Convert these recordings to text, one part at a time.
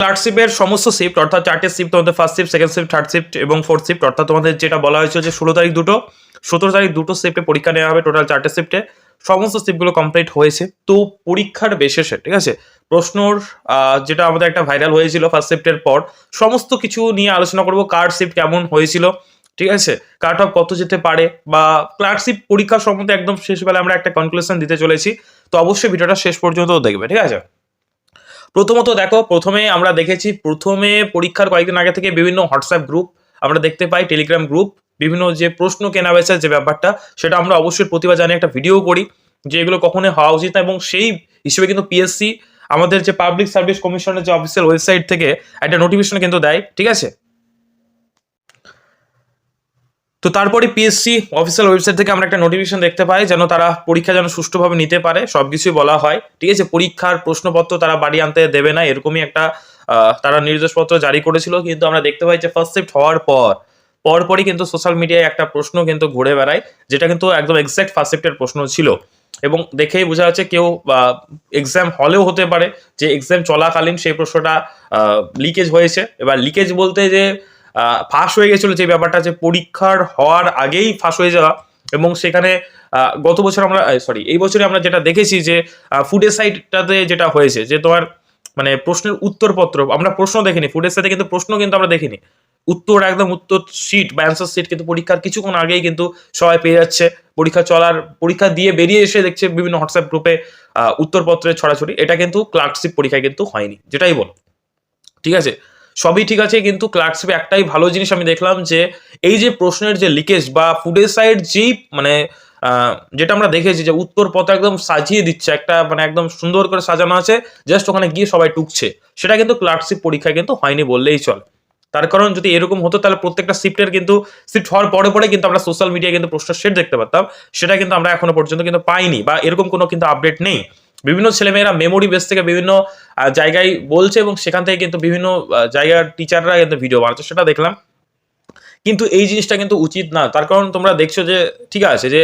ক্লার্কশিপের সমস্ত শিফট অর্থাৎ চারটে শিফট তোমাদের first shift second shift third shift এবং ফোর্থ শিফট অর্থাৎ তোমাদের যেটা বলা হয়েছে যে ষোলো তারিখ দুটো, সতেরো তারিখ দুটো শিফটে পরীক্ষা নেওয়া হবে টোটাল চারটে শিফটে সমস্ত শিফটগুলো কমপ্লিট হয়েছে। তো পরীক্ষার বেশেষে, ঠিক আছে? প্রশ্নর যেটা আমাদের একটা ভাইরাল হয়েছিল ফার্স্ট শিফটের পর, সমস্ত কিছু নিয়ে আলোচনা করব, কার শিফট কেমন হয়েছিল, ঠিক আছে? কাট অফ কত যেতে পারে, বা ক্লার্কশিপ পরীক্ষা সম্বন্ধে একদম শেষবেলা আমরা একটা কনক্লুশন দিতে চলেছি। তো অবশ্যই ভিডিওটা শেষ পর্যন্ত দেখবে, ঠিক আছে? প্রথমত দেখো, প্রথমে আমরা দেখেছি প্রথমে পরীক্ষার কয়েকদিন আগে থেকে বিভিন্ন হোয়াটসঅ্যাপ গ্রুপ আমরা দেখতে পাই টেলিগ্রাম গ্রুপ বিভিন্ন যে প্রশ্ন কেনা বেচার যে ব্যাপারটা, সেটা আমরা অবশ্যই প্রতিভা জানিয়ে একটা ভিডিও করি, যে এগুলো কখনোই হওয়া উচিত না এবং সেই হিসেবে কিন্তু পিএসসি আমাদের যে পাবলিক সার্ভিস কমিশনের যে অফিসিয়াল ওয়েবসাইট থেকে একটা নোটিফিকেশন কিন্তু দেয়, ঠিক আছে? তো তারপরে পিএসসি অফিসিয়াল ওয়েবসাইট থেকে আমরা একটা নোটিফিকেশন দেখতে পাই, যেন তারা পরীক্ষা যেন সুষ্ঠুভাবে নিতে পারে সব কিছুই বলা হয়। ঠিক আছে? পরীক্ষার প্রশ্নপত্র তারা বাড়ি আনতে দেবে না, এরকমই একটা তারা নির্দেশপত্র জারি করেছিল, কিন্তু আমরা দেখতে পাই যে ফার্স্ট শিফট হওয়ার পর, পরপরই কিন্তু সোশ্যাল মিডিয়ায় একটা প্রশ্ন কিন্তু ঘুরে বেড়ায়, যেটা কিন্তু একদম এক্সাক্ট ফার্স্ট শিফটের প্রশ্ন ছিল। এবং দেখেই বোঝা যাচ্ছে কেউ এক্সাম হলেও হতে পারে, যে এক্সাম চলাকালীন সেই প্রশ্নটা লিকেজ হয়েছে। এবার লিকেজ বলতে যে ফাঁস হয়ে গেছিল যে ব্যাপারটা যে পরীক্ষার হওয়ার আগেই ফাঁস হয়ে যাওয়া এবং সেখানে গত বছর আমরা সরি এই বছরে আমরা যেটা দেখেছি যে ফুডের সাইডটাতে যেটা হয়েছে যে তোমার মানে প্রশ্নের উত্তরপত্র, আমরা প্রশ্ন দেখিনি ফুডের সাথে কিন্তু প্রশ্ন কিন্তু আমরা দেখিনি। উত্তর একদম উত্তর সিট বা অ্যান্সার সিট কিন্তু পরীক্ষার কিছুক্ষণ আগেই কিন্তু সবাই পেয়ে যাচ্ছে। পরীক্ষা চলার, পরীক্ষা দিয়ে বেরিয়ে এসে দেখছে বিভিন্ন হোয়াটসঅ্যাপ গ্রুপে উত্তরপত্রের ছড়াছড়ি। এটা কিন্তু ক্লার্কশিপ পরীক্ষায় কিন্তু হয়নি, যেটাই বল। ঠিক আছে? সবই ঠিক আছে, কিন্তু ক্লার্কশিপে একটাই ভালো জিনিস আমি দেখলাম যে, এই যে প্রশ্নের যে লিকেজ বা ফুডের সাইড যেই মানে যেটা আমরা দেখেছি যে উত্তর পথ একদম সাজিয়ে দিচ্ছে, একটা মানে একদম সুন্দর করে সাজানো আছে জাস্ট ওখানে গিয়ে সবাই টুকছে সেটা কিন্তু ক্লার্কশিপ পরীক্ষায় কিন্তু হয়নি বললেই চলে। তার কারণ যদি এরকম হতো তাহলে প্রত্যেকটা শিফটের কিন্তু শিফট হওয়ার পরে পরে কিন্তু আমরা সোশ্যাল মিডিয়ায় কিন্তু প্রশ্ন সেট দেখতে পারতাম। সেটা কিন্তু আমরা এখনও পর্যন্ত কিন্তু পাইনি বা এরকম কোনো কিন্তু আপডেট নেই। বিভিন্ন ছেলেমেয়েরা মেমোরি বেস থেকে বিভিন্ন জায়গায় বলছে এবং সেখান থেকে কিন্তু বিভিন্ন জায়গার টিচাররা কিন্তু ভিডিও বানাচ্ছে, সেটা দেখলাম। কিন্তু এই জিনিসটা কিন্তু উচিত না। তার কারণ তোমরা দেখছ যে, ঠিক আছে যে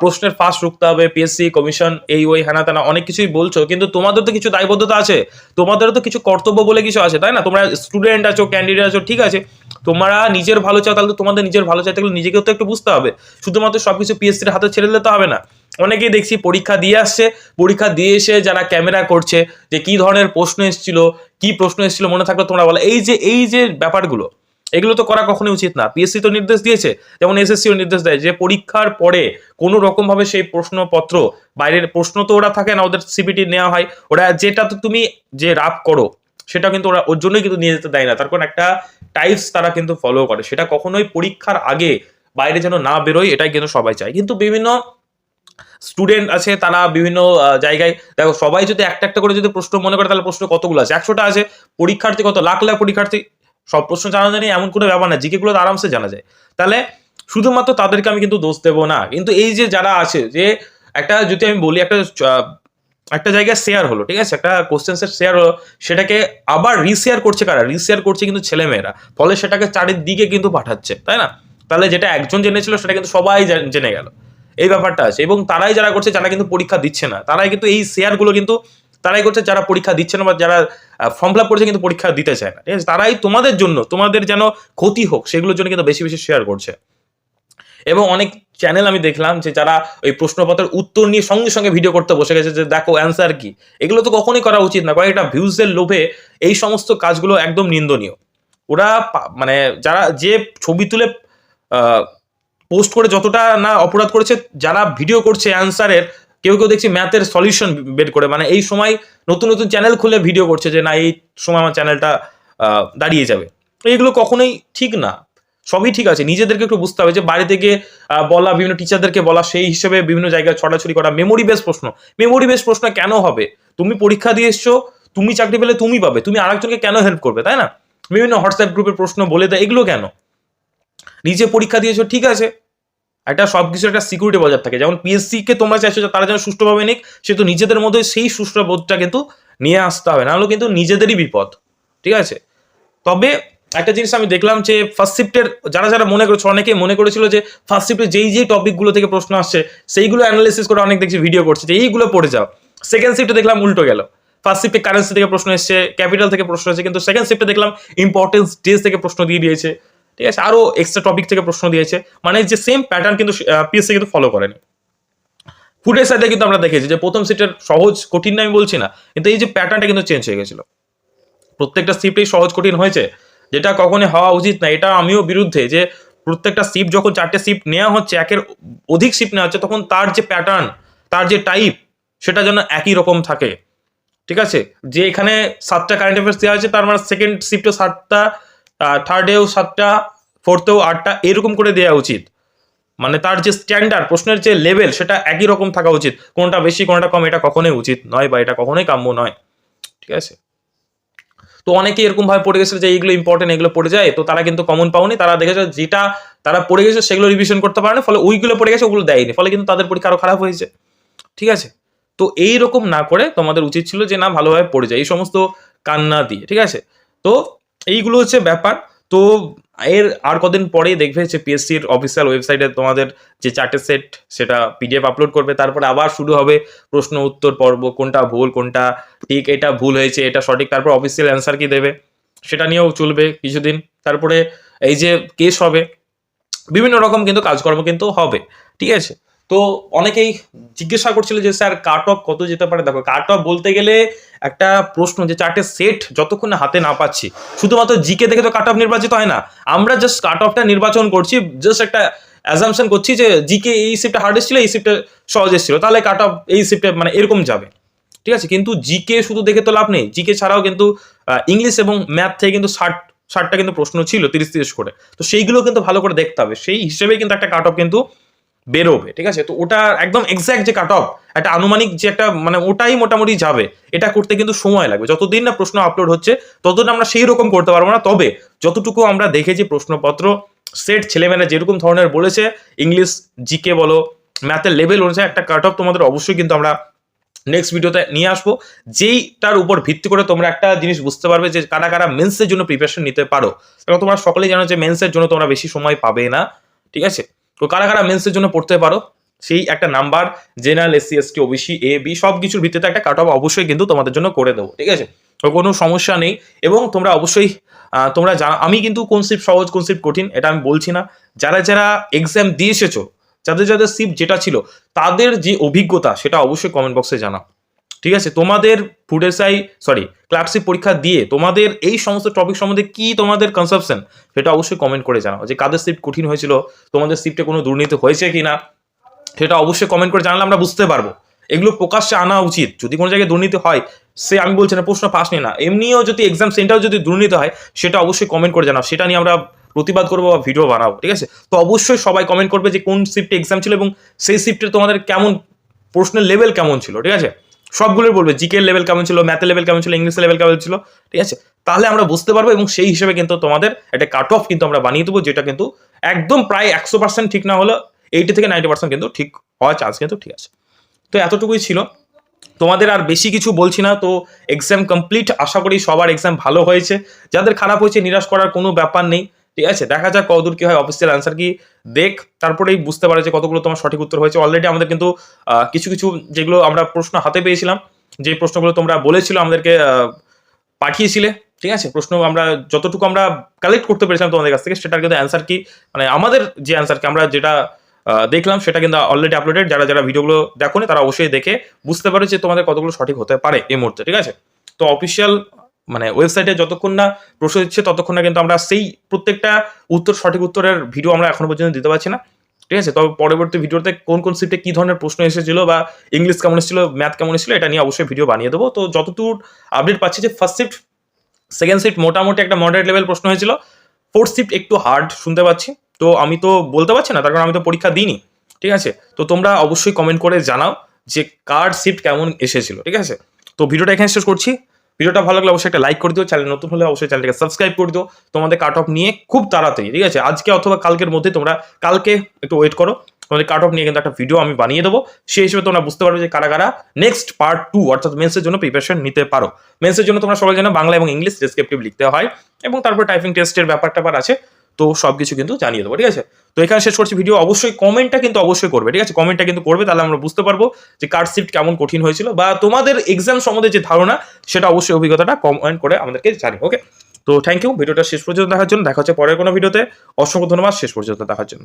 প্রশ্নের ফাঁস রুখতে হবে পিএসসি কমিশন এই, ওই, হ্যানা তেনা অনেক কিছুই বলছো, কিন্তু তোমাদের তো কিছু দায়বদ্ধতা আছে। তোমাদেরও তো কিছু কর্তব্য বলে কিছু আছে, তাই না? তোমরা স্টুডেন্ট আছো ক্যান্ডিডেট আছো, ঠিক আছে। তোমরা নিজের ভালো চাও, তাহলে তোমাদের নিজের ভালো চাইতে গেলে নিজেকেও তো একটু বুঝতে হবে। শুধুমাত্র সবকিছু পিএসসির হাতে ছেড়ে দিতে হবে না। অনেকেই দেখছি পরীক্ষা দিয়ে আসছে, পরীক্ষা দিয়ে এসে যারা ক্যামেরা করছে যে কি ধরনের প্রশ্ন এসেছিল, কি প্রশ্ন এসেছিল মনে থাকলে তোমরা বলো। এই যে এই যে ব্যাপারগুলো, এগুলো তো করা কখনোই উচিত না। পিএসসি তো নির্দেশ দিয়েছে, যেমন এসএসসিও নির্দেশ দেয় যে পরীক্ষার পরে কোনো রকম ভাবে সেই প্রশ্নপত্র, বাইরের প্রশ্ন তো ওরা থাকে না, ওদের সিবিটি নেওয়া হয়, ওরা যেটা তো তুমি যে রাপ করো, সেটা কিন্তু ওরা ওর জন্যই কিন্তু নিয়ে যেতে দেয় না। তার কারণ একটা টাইপস তারা কিন্তু ফলো করে। সেটা কখনোই পরীক্ষার আগে বাইরে যেন না বেরোয়, এটাই কিন্তু সবাই চায়। কিন্তু বিভিন্ন স্টুডেন্ট আছে, তারা বিভিন্ন জায়গায়, দেখো সবাই যদি একটা একটা করে যদি প্রশ্ন মনে করে, তাহলে প্রশ্ন কতগুলো আছে? একশোটা আছে, পরীক্ষার্থী কত? লাখ লাখ পরীক্ষার্থী, সব প্রশ্ন জানা যায় না এমন কোনো ব্যাপার না, জিকে আরামসে জানা যায়। তাহলে শুধুমাত্র তাদেরকে আমি কিন্তু দোষ দেবো না। কিন্তু এই যে যারা আছে, যে একটা যদি আমি বলি, একটা একটা জায়গায় শেয়ার হলো, ঠিক আছে? একটা কোশ্চেন শেয়ার হলো, সেটাকে আবার রিশেয়ার করছে কারা? রিশেয়ার করছে কিন্তু ছেলেমেয়েরা ফলে সেটাকে চারিদিকে কিন্তু পাঠাচ্ছে, তাই না? তাহলে যেটা একজন জেনেছিল, সেটা কিন্তু সবাই জেনে- জেনে গেল। এই ব্যাপারটা আছে। এবং তারাই যারা করছে, যারা কিন্তু পরীক্ষা দিচ্ছে না। তারাই কিন্তু এই শেয়ারগুলো কিন্তু, তারাই করছে যারা পরীক্ষা দিচ্ছে না বা যারা ফর্ম ফিল করছে কিন্তু পরীক্ষা দিতে চায় না। ঠিক আছে? তারাই তোমাদের জন্য, তোমাদের যেন ক্ষতি হোক, সেগুলোর জন্য কিন্তু বেশি বেশি শেয়ার করছে। এবং অনেক চ্যানেল আমি দেখলাম যে যারা ওই প্রশ্নপত্রের উত্তর নিয়ে সঙ্গে সঙ্গে ভিডিও করতে বসে গেছে যে, দেখো অ্যান্সার কি? এগুলো তো কখনোই করা উচিত না কয়েকটা ভিউজের লোভে এই সমস্ত কাজগুলো একদম নিন্দনীয়। ওরা মানে যারা যে ছবি তুলে পোস্ট করে যতটা না অপরাধ করেছে, যারা ভিডিও করছে অ্যান্সারের কেউ কেউ দেখছি ম্যাথের সলিউশন বের করে। মানে এই সময় নতুন নতুন চ্যানেল খুলে ভিডিও করছে যে, না, এই সময় আমার চ্যানেলটা দাঁড়িয়ে যাবে। এইগুলো কখনোই ঠিক না। সবই ঠিক আছে। নিজেদেরকে একটু বুঝতে হবে যে, বাড়ি থেকে বলা, বিভিন্ন টিচারদেরকে বলা, সেই হিসেবে বিভিন্ন জায়গায় ছড়াছড়ি করা মেমোরি বেস প্রশ্ন। মেমোরি বেস প্রশ্ন কেন হবে? তুমি পরীক্ষা দিয়ে এসছো, তুমি চাকরি পেলে তুমি পাবে। তুমি আরেকজনকে কেন হেল্প করবে, তাই না? বিভিন্ন হোয়াটসঅ্যাপ গ্রুপের প্রশ্ন বলে দেয়, এগুলো কেন? নিজে পরীক্ষা দিয়েছ, ঠিক আছে। একটা সব কিছু একটা সিকিউরিটি বজায় থাকে। যেমন পিএসসি কে তোমরা চাইছো তারা যেন সুষ্ঠুভাবে নিক, সে তো নিজেদের মধ্যে সেই সুষ্ঠু বোধটা কিন্তু নিয়ে আসতে হবে। নাহলে কিন্তু নিজেদেরই বিপদ। ঠিক আছে? তবে একটা জিনিস আমি দেখলাম যে ফার্স্ট শিফটের যারা যারা মনে করেছে অনেকে মনে করেছিল যে ফার্স্ট শিফটে যেই যেই টপিকগুলো থেকে প্রশ্ন আসছে, সেইগুলো অ্যানালিসিস করে অনেক দেখছি ভিডিও করছে যে এইগুলো পড়ে যাও। সেকেন্ড শিফটে দেখলাম উল্টো গেল। ফার্স্ট শিফটে কারেন্সি থেকে প্রশ্ন এসেছে ক্যাপিটাল থেকে প্রশ্ন এসেছে, কিন্তু সেকেন্ড শিফটে দেখলাম ইম্পর্টেন্স ডেজ থেকে প্রশ্ন দিয়ে দিয়েছে। ঠিক আছে? আরও এক্সট্রা টপিক থেকে প্রশ্ন দিয়েছে। মানে যে সেম প্যাটার্ন কিন্তু পিএসসি কিন্তু ফলো করেনি। ফুডের সাথে কিন্তু আমরা দেখেছি যে প্রথম সিটের সহজ, কঠিন আমি বলছি না, কিন্তু এই যে প্যাটার্নটা কিন্তু চেঞ্জ হয়ে গেছিল। প্রত্যেকটা শিফটেই সহজ, কঠিন হয়েছে। যেটা কখনই হওয়া উচিত না। এটা আমিও বিরুদ্ধে যে প্রত্যেকটা শিফট যখন চারটে শিফট নেওয়া হচ্ছে, একের অধিক শিফট নেওয়া হচ্ছে, তখন তার যে প্যাটার্ন তার যে টাইপ সেটা যেন একই রকম থাকে। ঠিক আছে? যে এখানে সাতটা কারেন্ট অ্যাফেয়ার্স দেওয়া হয়েছে তার মানে সেকেন্ড শিফটে সাতটা থার্ডেও সাতটা ফোর্থেও আটটা, এরকম করে দেওয়া উচিত। মানে তার যে স্ট্যান্ডার্ড প্রশ্নের যে লেভেল সেটা একই রকম থাকা উচিত। কোনটা বেশি, কোনটা কম, এটা কখনোই উচিত নয় বা এটা কখনোই কাম্য নয়। ঠিক আছে? তো অনেকে এরকম ভাবে পড়ে গেছে যে এইগুলো ইম্পর্টেন্ট এগুলো পড়ে যায়, তো তারা কিন্তু কমন পাওনি। তারা দেখেছে যেটা তারা পড়ে গেছে, সেগুলো রিভিশন করতে পারে না ফলে ওইগুলো পড়ে গেছে, ওগুলো দেয়নি। ফলে কিন্তু তাদের পরীক্ষা আরও খারাপ হয়েছে। ঠিক আছে? তো এই রকম না করে তোমাদের উচিত ছিল যে না, ভালোভাবে পড়ে যায়। এই সমস্ত কান্না দিয়ে। ঠিক আছে? তো এইগুলো হচ্ছে ব্যাপার। তো এর আর কদিন পরেই দেখবে যে পিএসসির অফিসিয়াল ওয়েবসাইটে তোমাদের যে চারটে সেট সেটা পিডিএফ আপলোড করবে। তারপরে আবার শুরু হবে প্রশ্ন, উত্তর, পর্ব, কোনটা ভুল, কোনটা ঠিক, এটা ভুল হয়েছে, এটা সঠিক, তারপর অফিসিয়াল অ্যান্সার কি দেবে, সেটা নিয়েও চলবে কিছুদিন। তারপরে এই যে কেস হবে, বিভিন্ন রকম কিন্তু কাজকর্ম কিন্তু হবে। ঠিক আছে? তো অনেকেই জিজ্ঞাসা করছিল যে, স্যার কাট অফ কত যেতে পারে? দেখো কাট অফ বলতে গেলে একটা প্রশ্ন যে, চারটে সেট যতক্ষণ হাতে না পাচ্ছি। শুধুমাত্র জিকে দেখে তো কাট অফ নির্বাচিত হয় না। আমরা জাস্ট কাট অফটা নির্বাচন করছি জাস্ট একটা অ্যাজামশন করছি যে জিকে এই শিফটে হার্ড এসেছিল, এই শিফটে সহজ এসেছিল। তাহলে কাট অফ এই শিফটে মানে এরকম যাবে। ঠিক আছে? কিন্তু জিকে শুধু দেখে তো লাভ নেই। জিকে ছাড়াও কিন্তু ইংলিশ এবং ম্যাথ থেকে কিন্তু ষাট, ষাটটা কিন্তু প্রশ্ন ছিল, তিরিশ তিরিশ করে। তো সেইগুলো কিন্তু ভালো করে দেখতে হবে। সেই হিসেবে কিন্তু একটা কাট অফ কিন্তু বেরোবে, ঠিক আছে? তো ওটা একদম এক্স্যাক্ট যে কাট অফ একটা আনুমানিক যে একটা মানে ওটাই মোটামুটি যাবে। এটা করতে কিন্তু সময় লাগবে। যতদিন না প্রশ্ন আপলোড হচ্ছে, ততদিন আমরা সেই রকম করতে পারব না। তবে যতটুকু আমরা দেখেছি প্রশ্নপত্র সেট ছেলেমেয়েরা যেরকম ধরনের বলেছে ইংলিশ জিকে বলো ম্যাথের লেভেল অনুযায়ী একটা কাট অফ তোমাদের অবশ্যই কিন্তু আমরা নেক্সট ভিডিওতে নিয়ে আসব। যেইটার উপর ভিত্তি করে তোমরা একটা জিনিস বুঝতে পারবে যে কারা কারা মেন্সের জন্য প্রিপারেশন নিতে পারো। কারণ তোমরা সকলেই জানো যে মেন্সের জন্য তোমরা বেশি সময় পাবে না, ঠিক আছে? তো কারা কারা মেন্সের জন্য পড়তে পারো, সেই একটা number general SC ST OBC A B সব কিছুর ভিত্তিতে একটা কাট অফ অবশ্যই কিন্তু তোমাদের জন্য করে দেবো, ঠিক আছে? তো কোনো সমস্যা নেই এবং তোমরা অবশ্যই তোমরা জানা, আমি কিন্তু কোন শিফট সহজ কোন শিফট কঠিন, এটা আমি বলছি না। যারা যারা এক্সাম দিয়ে এসেছ, যাদের যাদের শিফট যেটা ছিল, তাদের যে অভিজ্ঞতা, সেটা অবশ্যই কমেন্ট বক্সে জানাও। ঠিক আছে? তোমাদের ফুড এসআই সরি ক্লার্কশিপ পরীক্ষা দিয়ে তোমাদের এই সমস্ত টপিক সম্বন্ধে কি তোমাদের কনসেপশন সেটা অবশ্যই কমেন্ট করে জানাও। যে কাদের শিফট কঠিন হয়েছিল, তোমাদের শিফটে কোনো দুর্নীতি হয়েছে কি না সেটা অবশ্যই কমেন্ট করে জানালে আমরা বুঝতে পারব। এগুলো প্রকাশ্যে আনা উচিত। যদি কোনো জায়গায় দুর্নীতি হয়, সে আমি বলছি না, প্রশ্ন পাস নিয়ে না। এমনিও যদি এক্সাম সেন্টারও যদি দুর্নীতি হয়, সেটা অবশ্যই কমেন্ট করে জানাও। সেটা নিয়ে আমরা প্রতিবাদ করব বা ভিডিও বানাবো, ঠিক আছে? তো অবশ্যই সবাই কমেন্ট করবে যে কোন শিফটে এক্সাম ছিল এবং সেই শিফটে তোমাদের কেমন, প্রশ্নের লেভেল কেমন ছিল, ঠিক আছে? সবগুলোই বলবে জিকের লেভেল কেমন ছিল ম্যাথের লেভেল কেমন ছিল ইংলিশের লেভেল কেমন ছিল, ঠিক আছে? তাহলে আমরা বুঝতে পারব এবং সেই হিসেবে কিন্তু তোমাদের একটা কাট অফ কিন্তু আমরা বানিয়ে দেবো, যেটা কিন্তু একদম প্রায় একশো পার্সেন্ট ঠিক না হলো এইটি থেকে নাইনটি পার্সেন্ট কিন্তু ঠিক হওয়ার চান্স কিন্তু ঠিক আছে। তো এতটুকুই ছিল। তোমাদের আর বেশি কিছু বলছি না, তো এক্সাম কমপ্লিট আশা করি সবার এক্সাম ভালো হয়েছে। যাদের খারাপ হয়েছে, নিরাশ করার কোনো ব্যাপার নেই। ঠিক আছে? দেখা যাক কতদূর কি হয়। অফিসিয়াল আনসার কি দেখ, তারপরেই বুঝতে পারে যে কতগুলো তোমার সঠিক উত্তর হয়েছে। অলরেডি আমাদের কিন্তু কিছু কিছু যেগুলো আমরা প্রশ্ন হাতে পেয়েছিলাম, যে প্রশ্নগুলো তোমরা বলেছিল, আমাদেরকে পাঠিয়েছিলে, ঠিক আছে? প্রশ্ন আমরা যতটুকু আমরা কালেক্ট করতে পেরেছিলাম তোমাদের কাছ থেকে, সেটার কিন্তু অ্যান্সার কি মানে আমাদের যে অ্যান্সার কি, আমরা যেটা দেখলাম, সেটা কিন্তু অলরেডি আপলোডেড যারা যারা ভিডিওগুলো দেখোনি, তারা অবশ্যই দেখে বুঝতে পারে যে তোমাদের কতগুলো সঠিক হতে পারে এই মুহূর্তে, ঠিক আছে? তো অফিসিয়াল মানে ওয়েবসাইটে যতক্ষণ না প্রশ্ন দিচ্ছে ততক্ষণ না কিন্তু আমরা সেই প্রত্যেকটা উত্তর, সঠিক উত্তরের ভিডিও আমরা এখনও পর্যন্ত দিতে পারছি না। ঠিক আছে? তবে পরবর্তী ভিডিওতে কোন কোন শিফটে কী ধরনের প্রশ্ন এসেছিল বা ইংলিশ কেমন এসেছিল ম্যাথ কেমন এসেছিল, এটা নিয়ে অবশ্যই ভিডিও বানিয়ে দেবো। তো যতদূর আপডেট পাচ্ছি যে ফার্স্ট শিফট সেকেন্ড শিফট মোটামুটি একটা মডারেট লেভেল প্রশ্ন হয়েছিল। ফোর্থ শিফট একটু হার্ড শুনতে পাচ্ছি। তো আমি তো বলতে পারছি না, তার কারণ আমি তো পরীক্ষা দিইনি। ঠিক আছে? তো তোমরা অবশ্যই কমেন্ট করে জানাও যে কার শিফট কেমন এসেছিল। ঠিক আছে? তো ভিডিওটা এখানে শেষ করছি। ভিডিওটা ভালো লাগলে অবশ্যই একটা লাইক করে দিও চ্যানেল নতুন হলে অবশ্যই চ্যানেলটাকে সাবস্ক্রাইব করে দিও। তোমাদের কাট অফ নিয়ে খুব তাড়াতাড়ি, ঠিক আছে? আজকে অথবা কালকের মধ্যে তোমরা কালকে একটু ওয়েট করো, তোমাদের কাট অফ নিয়ে কিন্তু একটা ভিডিও আমি বানিয়ে দেবো। সেই হিসেবে তোমরা বুঝতে পারবে যে কারা কারা নেক্সট পার্ট টু অর্থাৎ মেন্সের জন্য প্রিপারেশন নিতে পারো। মেন্সের জন্য তোমরা সবাই জানো বাংলা এবং ইংলিশ ডেসক্রিপটিভ লিখতে হয় এবং তারপর টাইপিং টেস্টের ব্যাপারটা আছে। তো সব কিছু কিন্তু জানিয়ে দেবো, ঠিক আছে? তো এখানে শেষ করছি ভিডিও অবশ্যই কমেন্টটা কিন্তু অবশ্যই করবে, ঠিক আছে? কমেন্টটা কিন্তু করবে, তাহলে আমরা বুঝতে পারব যে কার্ড শিফট কেমন কঠিন হয়েছিল বা তোমাদের এক্সাম সম্বন্ধে যে ধারণা, সেটা অবশ্যই অভিজ্ঞতাটা কমেন্ট করে আমাদেরকে জানি ওকে তো থ্যাংক ইউ ভিডিওটা শেষ পর্যন্ত দেখার জন্য, দেখা হচ্ছে পরের কোনো ভিডিওতে অসংখ্য ধন্যবাদ, শেষ পর্যন্ত দেখার জন্য।